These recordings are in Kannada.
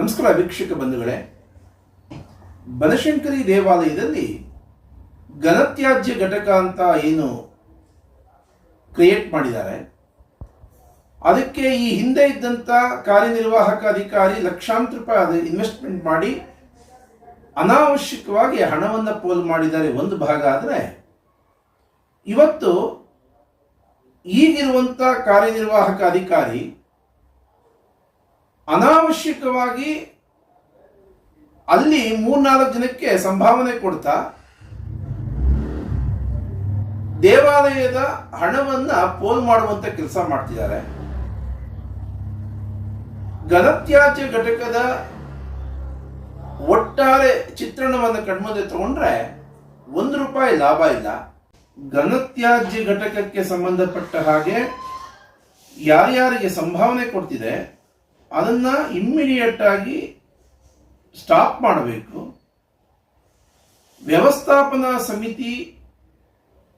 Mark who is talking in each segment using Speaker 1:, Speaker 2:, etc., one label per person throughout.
Speaker 1: ನಮಸ್ಕಾರ ವೀಕ್ಷಕ ಬಂಧುಗಳೇ. ಬನಶಂಕರಿ ದೇವಾಲಯದಲ್ಲಿ ಘನತ್ಯಾಜ್ಯ ಘಟಕ ಅಂತ ಏನು ಕ್ರಿಯೇಟ್ ಮಾಡಿದ್ದಾರೆ. ಅದಕ್ಕೆ ಈ ಹಿಂದೆ ಇದ್ದಂಥ ಕಾರ್ಯನಿರ್ವಾಹಕ ಅಧಿಕಾರಿ ಲಕ್ಷಾಂತರ ರೂಪಾಯಿ ಅದು ಇನ್ವೆಸ್ಟ್ಮೆಂಟ್ ಮಾಡಿ ಅನಾವಶ್ಯಕವಾಗಿ ಹಣವನ್ನು ಪೋಲ್ ಮಾಡಿದ್ದಾರೆ ಒಂದು ಭಾಗ ಆದರೆ, ಇವತ್ತು ಈಗಿರುವಂಥ ಕಾರ್ಯನಿರ್ವಾಹಕ ಅಧಿಕಾರಿ ಅನಾವಶ್ಯಕವಾಗಿ ಅಲ್ಲಿ ಮೂರ್ನಾಲ್ಕು ಜನಕ್ಕೆ ಸಂಭಾವನೆ ಕೊಡ್ತಾ ದೇವಾಲಯದ ಹಣವನ್ನ ಪೋಲ್ ಮಾಡುವಂತ ಕೆಲಸ ಮಾಡ್ತಿದ್ದಾರೆ. ಘನತ್ಯಾಜ್ಯ ಘಟಕದ ಒಟ್ಟಾರೆ ಚಿತ್ರಣವನ್ನು ಕಣ್ಮುಂದೆ ತಗೊಂಡ್ರೆ ಒಂದು ರೂಪಾಯಿ ಲಾಭ ಇಲ್ಲ. ಘನತ್ಯಾಜ್ಯ ಘಟಕಕ್ಕೆ ಸಂಬಂಧಪಟ್ಟ ಹಾಗೆ ಯಾರ್ಯಾರಿಗೆ ಸಂಭಾವನೆ ಕೊಡ್ತಿದೆ ಅದನ್ನ ಇಮ್ಮಿಡಿಯೇಟ್ ಆಗಿ ಸ್ಟಾಪ್ ಮಾಡಬೇಕು. ವ್ಯವಸ್ಥಾಪನಾ ಸಮಿತಿ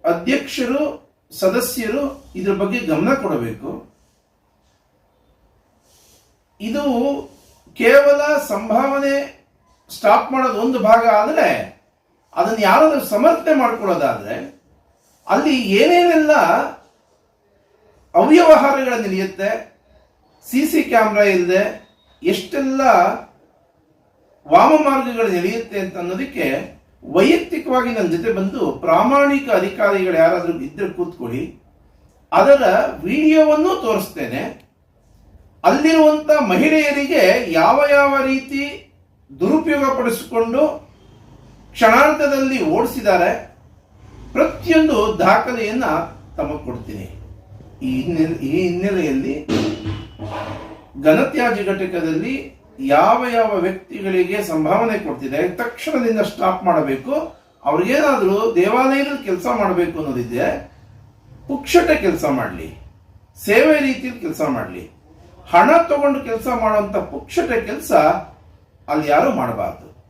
Speaker 1: ಅಧ್ಯಕ್ಷರು, ಸದಸ್ಯರು ಇದರ ಬಗ್ಗೆ ಗಮನ ಕೊಡಬೇಕು. ಇದು ಕೇವಲ ಸಂಭಾವನೆ ಸ್ಟಾಪ್ ಮಾಡೋದು ಒಂದು ಭಾಗ ಆದರೆ ಅದನ್ನು ಯಾರಾದರೂ ಸಮರ್ಥನೆ ಮಾಡಿಕೊಳ್ಳೋದಾದರೆ ಅಲ್ಲಿ ಏನೇನೆಲ್ಲ ಅವ್ಯವಹಾರಗಳು ನಡೆಯುತ್ತೆ ಸಿ ಸಿ ಕ್ಯಾಮ್ರಾ ಇಲ್ಲದೆ ಎಷ್ಟೆಲ್ಲ ವಾಮಮಾರ್ಗಗಳು ನಡೆಯುತ್ತೆ ಅಂತ ಅನ್ನೋದಕ್ಕೆ ವೈಯಕ್ತಿಕವಾಗಿ ನನ್ನ ಜೊತೆ ಬಂದು ಪ್ರಾಮಾಣಿಕ ಅಧಿಕಾರಿಗಳು ಯಾರಾದರೂ ಇದ್ರೆ ಕೂತ್ಕೊಳ್ಳಿ. ಅದರ ವಿಡಿಯೋವನ್ನು ತೋರಿಸ್ತೇನೆ. ಅಲ್ಲಿರುವಂತ ಮಹಿಳೆಯರಿಗೆ ಯಾವ ಯಾವ ರೀತಿ ದುರುಪಯೋಗ ಪಡಿಸಿಕೊಂಡು ಕ್ಷಣಾರ್ಧದಲ್ಲಿ ಓಡಿಸಿದ್ದಾರೆ ಪ್ರತಿಯೊಂದು ದಾಖಲೆಯನ್ನ ತಮಗೆ ಕೊಡ್ತೀನಿ. ಈ ಹಿನ್ನೆಲೆ ಈ ಹಿನ್ನೆಲೆಯಲ್ಲಿ ಘನತ್ಯಾಜ್ಯ ಘಟಕದಲ್ಲಿ ಯಾವ ಯಾವ ವ್ಯಕ್ತಿಗಳಿಗೆ ಸಂಭಾವನೆ ಕೊಡ್ತಿದೆ, ತಕ್ಷಣದಿಂದ ಸ್ಟಾಪ್ ಮಾಡಬೇಕು, ಅವ್ರಿಗೇನಾದರೂ ದೇವಾಲಯದಲ್ಲಿ ಕೆಲಸ ಮಾಡಬೇಕು ಅನ್ನೋದಿದೆ ಪುಕ್ಷಟ ಕೆಲಸ ಮಾಡಲಿ, ಸೇವೆ ರೀತಿಯಲ್ಲಿ ಕೆಲಸ ಮಾಡಲಿ. ಹಣ ತಗೊಂಡು ಕೆಲಸ ಮಾಡುವಂತ ಪುಕ್ಷಟ ಕೆಲಸ ಅಲ್ಲಿ ಯಾರೂ ಮಾಡಬಾರ್ದು.